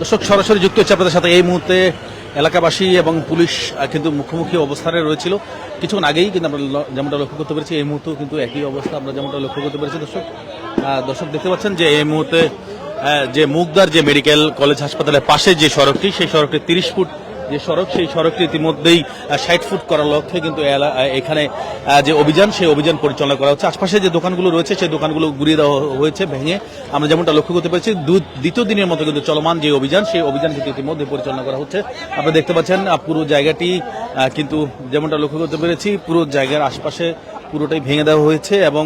দর্শক, সরাসরি যুক্ত হচ্ছে আপনাদের সাথে এই মুহূর্তে এলাকাবাসী এবং পুলিশ কিন্তু মুখোমুখি অবস্থানে রয়েছিল। কিছুক্ষণ আগেই কিন্তু আমরা যেমনটা লক্ষ্য করতে পেরেছি, এই মুহূর্তেও কিন্তু একই অবস্থা আমরা যেমনটা লক্ষ্য করতে পেরেছি, দর্শক। দর্শক, দেখতে পাচ্ছেন যে এই মুহূর্তে যে মুগদার যে মেডিকেল কলেজ হাসপাতালের পাশে যে সড়কটি, সেই সড়কটি তিরিশ ফুট যে সড়ক, সেই সড়কটি ইতিমধ্যেই ষাট ফুট করার লক্ষ্যে কিন্তু এখানে যে অভিযান, সেই অভিযান পরিচালনা করা হচ্ছে। আশপাশে যে দোকানগুলো রয়েছে, সেই দোকানগুলো ঘুরিয়ে দেওয়া হয়েছে, ভেঙে। আমরা যেমনটা লক্ষ্য করতে পেরেছি দ্বিতীয় দিনের মতো কিন্তু চলমান যে অভিযান, সেই অভিযান কিন্তু ইতিমধ্যে পরিচালনা করা হচ্ছে। আপনারা দেখতে পাচ্ছেন পুরো জায়গাটি কিন্তু যেমনটা লক্ষ্য করতে পেরেছি, পুরো জায়গার আশপাশে পুরোটাই ভেঙে দেওয়া হয়েছে এবং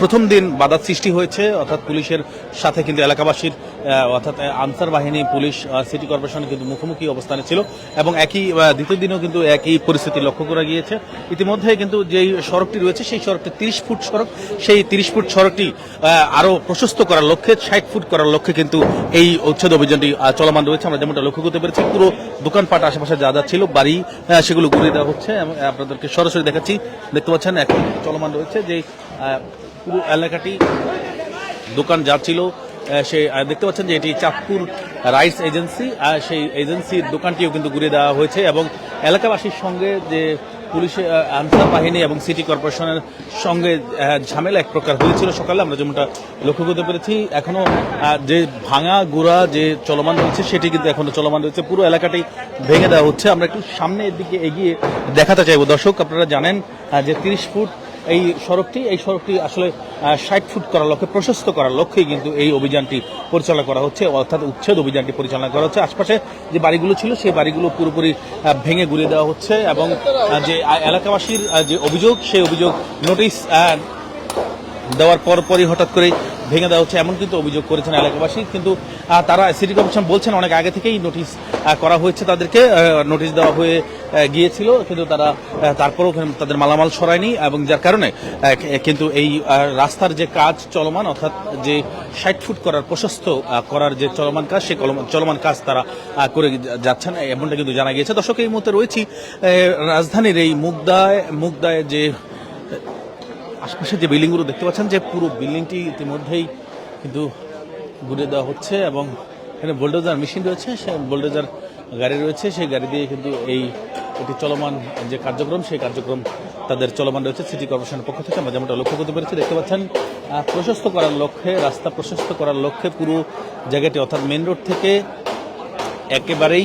প্রথম দিন বাধার সৃষ্টি হয়েছে। অর্থাৎ পুলিশের সাথে কিন্তু এলাকাবাসীর অর্থাৎ আনসার বাহিনী, পুলিশ সিটি কর্পোরেশন কিন্তু মুখোমুখি অবস্থানে ছিল এবং একই দ্বিতীয় দিনেও কিন্তু একই পরিস্থিতি লক্ষ্য করা গিয়েছে। ইতিমধ্যে কিন্তু যেই সড়কটি রয়েছে, সেই সড়কটি তিরিশ ফুট সড়ক, সেই তিরিশ ফুট সড়কটি আরও প্রশস্ত করার লক্ষ্যে, ষাট ফুট করার লক্ষ্যে কিন্তু এই উচ্ছেদ অভিযানটি চলমান রয়েছে। আমরা যেমনটা লক্ষ্য করতে পেরেছি, পুরো দোকানপাট, আশেপাশে যা যা ছিল, বাড়ি সেগুলো ঘুরিয়ে দেওয়া হচ্ছে এবং আপনাদেরকে সরাসরি দেখাচ্ছি। দেখতে পাচ্ছেন, এখন চলমান রয়েছে যে পুরো এলাকাটি দোকান যা ছিল সেই দেখতে পাচ্ছেন যে এটি চাঁদপুর রাইস এজেন্সি আর সেই এজেন্সির দোকানটিও কিন্তু ঘুরে দেওয়া হয়েছে এবং এলাকাবাসীর সঙ্গে যে পুলিশের আনসার বাহিনী এবং সিটি কর্পোরেশনের সঙ্গে ঝামেলা এক প্রকার হয়েছিল সকালে, আমরা যেমনটা লক্ষ্য করতে পেরেছি। এখনও যে ভাঙা, গোড়া যে চলমান রয়েছে, সেটি কিন্তু এখনও চলমান রয়েছে। পুরো এলাকাটি ভেঙে দেওয়া হচ্ছে। আমরা একটু সামনের দিকে এগিয়ে দেখাতে চাইব। দর্শক, আপনারা জানেন যে তিরিশ ফুট এই সড়কটি এই সড়কটি আসলে ষাট ফুট করার লক্ষ্যে, প্রশস্ত করার লক্ষ্যেই কিন্তু এই অভিযানটি পরিচালনা করা হচ্ছে, অর্থাৎ উচ্ছেদ অভিযানটি পরিচালনা করা হচ্ছে। আশপাশে যে বাড়িগুলো ছিল, সেই বাড়িগুলো পুরোপুরি ভেঙে গুড়িয়ে দেওয়া হচ্ছে এবং যে এলাকাবাসীর যে অভিযোগ, সেই অভিযোগ নোটিশ দেওয়ার পরপরই হঠাৎ করে ভেঙে দেওয়া হচ্ছে এমন কিন্তু অভিযোগ করেছেন এলাকাবাসী। কিন্তু তারা সিটি কর্পোরেশন বলছেন, অনেক আগে থেকেই নোটিশ করা হয়েছে তাদেরকে নোটিশ দেওয়া হয়ে গিয়েছিল, কিন্তু তারা তারপরেও তাদের মালামাল সরায়নি এবং যার কারণে কিন্তু এই রাস্তার যে কাজ চলমান, অর্থাৎ যে ষাট ফুট করার প্রশস্ত করার যে চলমান কাজ কলম- চলমান কাজ তারা করে যাচ্ছেন, এমনটা কিন্তু জানা গিয়েছে। দর্শক, এই মুহূর্তে রয়েছি রাজধানীর এই মুগদায় মুগদায় যে আশপাশে যে বিল্ডিংগুলো দেখতে পাচ্ছেন, যে পুরো বিল্ডিংটি ইতিমধ্যেই কিন্তু ঘুরে দেওয়া হচ্ছে এবং এখানে বোল্ডোজার মেশিন রয়েছে, সে বোল্ডোজার গাড়ি রয়েছে, সেই গাড়ি দিয়ে কিন্তু এই এটি চলমান যে কার্যক্রম, সেই কার্যক্রম তাদের চলমান রয়েছে সিটি কর্পোরেশনের পক্ষ থেকে। আমরা যেমনটা লক্ষ্য করতে পেরেছি, দেখতে পাচ্ছেন প্রশস্ত করার লক্ষ্যে, রাস্তা প্রশস্ত করার লক্ষ্যে পুরো জায়গাটি, অর্থাৎ মেন রোড থেকে একেবারেই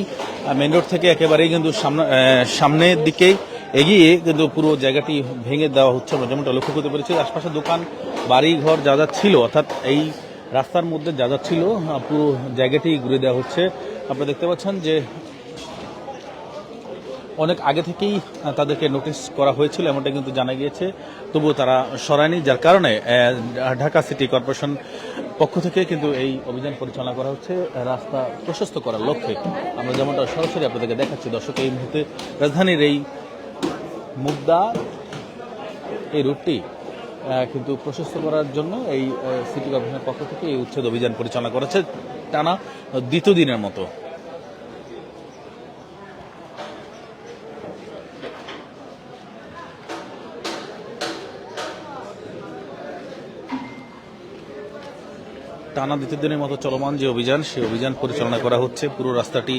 মেন রোড থেকে একেবারেই কিন্তু সামনে সামনের দিকে এগিয়ে কিন্তু পুরো জায়গাটি ভেঙে দেওয়া হচ্ছে আমরা যেমনটা লক্ষ্য করতে পেরেছি। আশপাশে দোকান বাড়ি ঘর যা যা ছিল, অর্থাৎ এই রাস্তার মধ্যে যা যা ছিল পুরো জায়গাটি ঘুরে দেওয়া হচ্ছে। আপনারা দেখতে পাচ্ছেন যে অনেক আগে থেকেই তাদেরকে নোটিশ করা হয়েছিল এমনটা কিন্তু জানা গিয়েছে। তবুও তারা সরায়নি, যার কারণে ঢাকা সিটি কর্পোরেশন পক্ষ থেকে কিন্তু এই অভিযান পরিচালনা করা হচ্ছে, রাস্তা প্রশস্ত করার লক্ষ্যে। আমরা যেমনটা সরাসরি আপনাদেরকে দেখাচ্ছি, দর্শক, এই মুহূর্তে রাজধানীর এই মুগদা, এই রুটটি কিন্তু প্রশস্ত করার জন্য এই সিটি কর্পোরেশনের পক্ষ থেকে এই উচ্ছেদ অভিযান পরিচালনা করেছে টানা দ্বিতীয় দিনের মতো। টানা দ্বিতীয় দিনের মতো চলমান যে অভিযান, সেই অভিযান পরিচালনা করা হচ্ছে। পুরো রাস্তাটি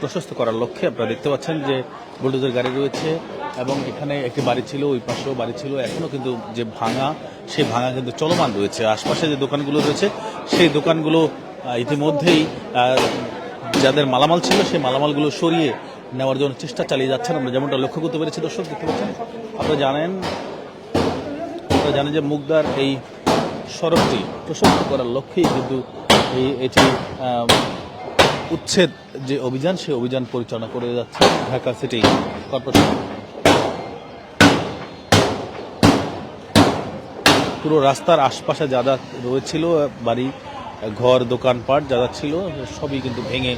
প্রশস্ত করার লক্ষ্যে আপনারা দেখতে পাচ্ছেন যে বুলডোজার গাড়ি রয়েছে এবং এখানে একটি বাড়ি ছিল, ওই পাশেও বাড়ি ছিল। এখনও কিন্তু যে ভাঙা, সেই ভাঙা কিন্তু চলমান রয়েছে। আশপাশে যে দোকানগুলো রয়েছে, সেই দোকানগুলো ইতিমধ্যেই যাদের মালামাল ছিল, সেই মালামালগুলো সরিয়ে নেওয়ার জন্য চেষ্টা চালিয়ে যাচ্ছেন। আমরা যেমনটা লক্ষ্য করতে পেরেছি, দর্শক, দেখতে পাচ্ছেন? আপনারা জানেন আপনারা জানেন যে মুগদার এই সড়কটি প্রশস্ত করার লক্ষ্যেই কিন্তু এই, এটি উচ্ছেদ যে অভিযান, সেই অভিযান পরিচালনা করে যাচ্ছে ঢাকা সিটি কর্পোরেশন। পুরো রাস্তার আশপাশে যা যা রয়েছিল, বাড়ি, ঘর, দোকানপাট যা যা ছিল, সবই কিন্তু ভেঙে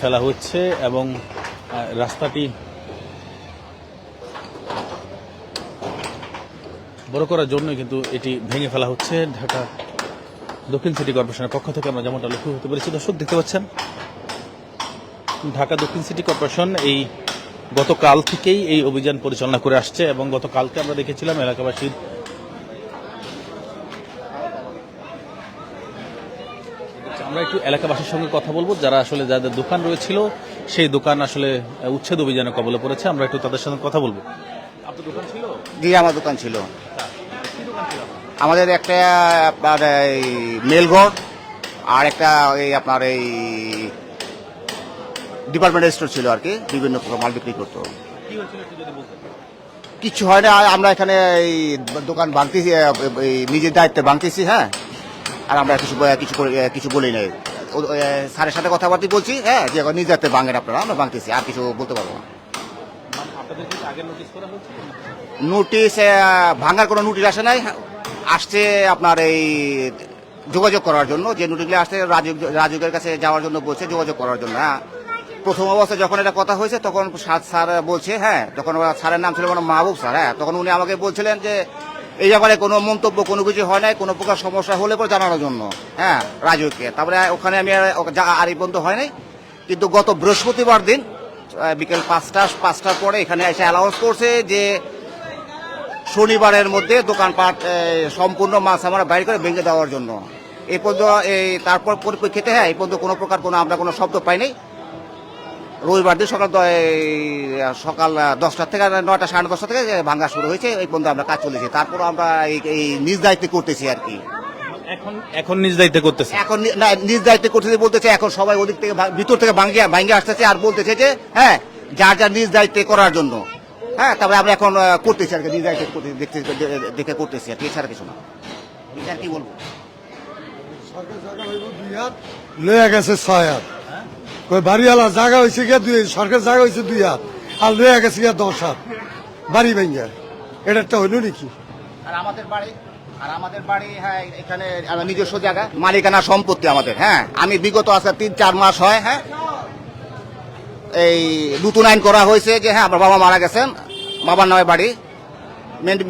ফেলা হচ্ছে এবং রাস্তাটি বড় করার জন্য কিন্তু এটি ভেঙে ফেলা হচ্ছে ঢাকা দক্ষিণ সিটি কর্পোরেশনের পক্ষ থেকে। আমরা যেমনটা লক্ষ্য করতে পেরেছি, দর্শক দেখতে পাচ্ছেন ঢাকা দক্ষিণ সিটি কর্পোরেশন এই গতকাল থেকেই এই অভিযান পরিচালনা করে আসছে এবং গতকালকে আমরা দেখেছিলাম এলাকাবাসীর আমরা আমরা একটু এলাকাবাসীর সঙ্গে কথা বলব। যারা আসলে যাদের দোকান রয়েছিল সেই দোকান আসলে উচ্ছেদ অভিযানে কবলে পড়েছে। আমরা একটু তাদের সঙ্গে কথা বলব। আপনার দোকান ছিল? জি আমার দোকান ছিল। আমাদের একটা আপনার এই মেলঘর আর একটা এই আপনার এই ডিপার্টমেন্টাল স্টোর ছিল আর কি বিভিন্ন প্রকার মাল বিক্রি করতো। কিছু হয় না আমরা এখানে এই দোকান ভাঙতেছি এই নিজের দায়িত্বে ভাঙতেছি হ্যাঁ। আর আমরা কিছু কিছু কিছু বলি নাই। স্যারের সাথে কথাবার্তা বলছি হ্যাঁ যে নিজের দায়িত্বে ভাঙেন আপনারা আমরা ভাঙতেছি আর কিছু বলতে পারব না। মানে নোটিশ আহ, ভাঙার কোনো নোটিশ আসে নাই আসছে আপনার এই যোগাযোগ করার জন্য যে নোটিশগুলো আসছে রাজুক রাজুকের কাছে যাওয়ার জন্য বলছে যোগাযোগ করার জন্য হ্যাঁ। প্রথম অবস্থায় যখন এটা কথা হয়েছে তখন স্যার বলছে হ্যাঁ তখন স্যারের নাম ছিল মানে মাহবুব স্যার হ্যাঁ তখন উনি আমাকে বলছিলেন যে এই ব্যাপারে কোনো মন্তব্য কোনো কিছু হয় নাই কোনো প্রকার সমস্যা হলে পরে জানানোর জন্য হ্যাঁ রাজুকে তারপরে ওখানে আমি আর- পর্যন্ত হয় নাই। কিন্তু গত বৃহস্পতিবার দিন বিকেল পাঁচটা পাঁচটার পরে এখানে এসে অ্যালাউন্স করছে যে শনিবারের মধ্যে দোকানপাট এ, সম্পূর্ণ মাছ আমরা বাইরে করে ভেঙে দেওয়ার জন্য। এই পর্যন্ত এই তারপর পরিপ্রেক্ষিতে হ্যাঁ এই পর্যন্ত কোনো প্রকার কোনো আমরা কোনো শব্দ পাইনি। রবিবার দিন সকাল সকাল দশটা থেকে নয়টা সাড়ে দশটা থেকে ভাঙা শুরু হয়েছে এই পর্যন্ত আমরা কাজ চলেছি। তারপর আমরা এই এই নিজ দায়িত্বে করতেছি আর কি। এখন এখন নিজ দায়িত্বে করতেছে? এখন না, নিজ দায়িত্বে করতেছি বলতেছে এখন সবাই ওদিক থেকে ভিতর থেকে ভাঙ্গিয়া ভাঙ্গে আসতেছে আর বলতেছে যে হ্যাঁ যার যার নিজ দায়িত্বে করার জন্য। হ্যাঁ তারপরে আমরা এখন করতেছি আর কি নিজ দায়িত্বে দেখতে দেখে করতেছি আর কি এছাড়া কিছু না। কি বলব? লয়ে গেছে ছয় হাত। বাড়িওয়ালা জায়গা হয়েছে গিয়া দুই, সরকার জায়গা হয়েছে দুই হাত, আর লয়ে গেছে গিয়া দশ হাত। বাড়ি ভেঙ্গা। এটা একটা হইল নাকি? আর আমাদের বাড়ি, আর আমাদের বাড়ি হ্যাঁ এখানে নিজস্ব জায়গা, মালিকানা সম্পত্তি আমাদের হ্যাঁ। আমি বিগত আজকে তিন, চার মাস হয় হ্যাঁ এই নতুন আইন করা হয়েছে যে হ্যাঁ বাবা মারা গেছেন, বাবার বাড়ি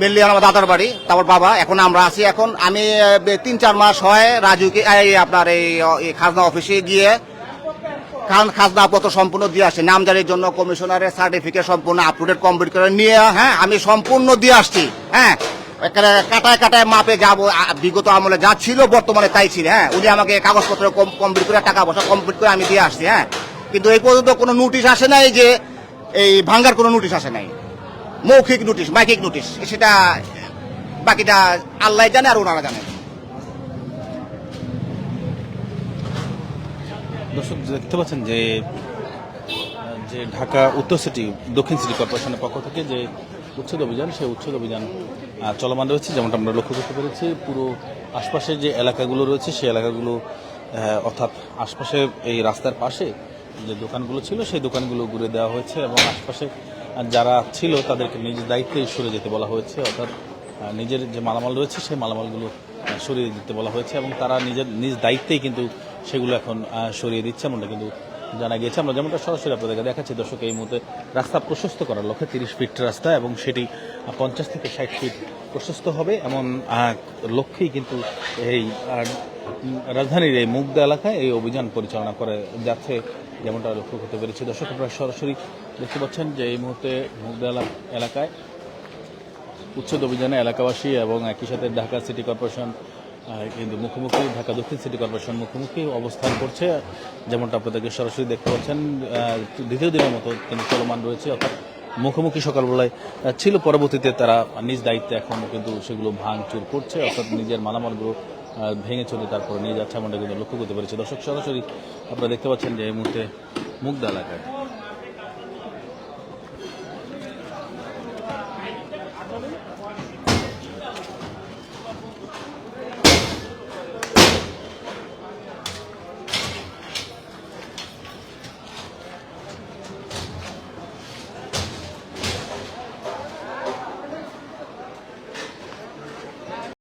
মেনলি আমার দাদার বাড়ি, তারপর বাবা, এখন আমরা আছি, এখন আমি তিন, চার মাস হয় রাজুকে আপনার এই খাজনা অফিসে গিয়ে খান- খাজনা পত্র সম্পূর্ণ দিয়ে আসছে। নামজারির জন্য কমিশনারের সার্টিফিকেট সম্পূর্ণ আপ টু কমপ্লিট করে নিয়ে হ্যাঁ আমি সম্পূর্ণ দিয়ে আসছি হ্যাঁ। কাটায় কাটায় মাপে যাব বিগত আমলে যা ছিল বর্তমানে তাই ছিল হ্যাঁ। উনি আমাকে কাগজপত্র কমপ্লিট করে, টাকা পয়সা কমপ্লিট করে আমি দিয়ে আসছি হ্যাঁ। কিন্তু এই পর্যন্ত কোনো নোটিশ আসে নাই যে এই ভাঙ্গার কোনো নোটিশ আসে নাই। মৌখিক নোটিশ মাইকিক নোটিশ সেটা বাকিটা আল্লাহ জানে আর ওনারা জানে। দর্শক, দেখতে পাচ্ছেন যে যে ঢাকা উত্তর সিটি, দক্ষিণ সিটি কর্পোরেশনের পক্ষ থেকে যে উচ্ছেদ অভিযান, সেই উচ্ছেদ অভিযান চলমান রয়েছে। যেমনটা আমরা লক্ষ্য করতে পেরেছি, পুরো আশপাশে যে এলাকাগুলো রয়েছে, সেই এলাকাগুলো অর্থাৎ আশপাশে এই রাস্তার পাশে যে দোকানগুলো ছিল, সেই দোকানগুলো ঘুরে দেওয়া হয়েছে এবং আশপাশে যারা ছিল, তাদেরকে নিজ দায়িত্বে সরে যেতে বলা হয়েছে। অর্থাৎ নিজের যে মালামাল রয়েছে, সেই মালামালগুলো সরিয়ে দিতে বলা হয়েছে এবং তারা নিজের, নিজ দায়িত্বেই কিন্তু সেগুলো এখন সরিয়ে দিচ্ছে, এমনটা কিন্তু জানা গিয়েছে। আমরা যেমনটা সরাসরি আপনাদেরকে দেখাচ্ছি, দর্শক, এই মুহূর্তে রাস্তা প্রশস্ত করার লক্ষ্যে তিরিশ ফিট রাস্তা এবং সেটি পঞ্চাশ থেকে ষাট ফিট প্রশস্ত হবে এমন লক্ষ্যেই কিন্তু এই রাজধানীর এই মুগদা এলাকায় এই অভিযান পরিচালনা করে যাচ্ছে, যেমনটা লক্ষ্য করতে পেরেছি। দর্শক, আপনারা সরাসরি দেখতে পাচ্ছেন যে এই মুহূর্তে মুগদা এলাকায় উচ্ছেদ অভিযানে এলাকাবাসী এবং একই সাথে ঢাকা সিটি কর্পোরেশন কিন্তু মুখোমুখি, ঢাকা দক্ষিণ সিটি কর্পোরেশন মুখোমুখি অবস্থান করছে। যেমনটা আপনাদেরকে সরাসরি দেখতে পাচ্ছেন দ্বিতীয় দিনের মতো কিন্তু চলমান রয়েছে, অর্থাৎ মুখোমুখি সকালবেলায় ছিল। পরবর্তীতে তারা নিজ দায়িত্বে এখন কিন্তু সেগুলো ভাঙচুর করছে, অর্থাৎ নিজের মালামালগুলো ভেঙে চলে তারপরে নিয়ে যাচ্ছে, এমনটা কিন্তু লক্ষ্য করতে পেরেছে। দর্শক, সরাসরি আপনারা দেখতে পাচ্ছেন যে এই মুহূর্তে মুগদা এলাকায়।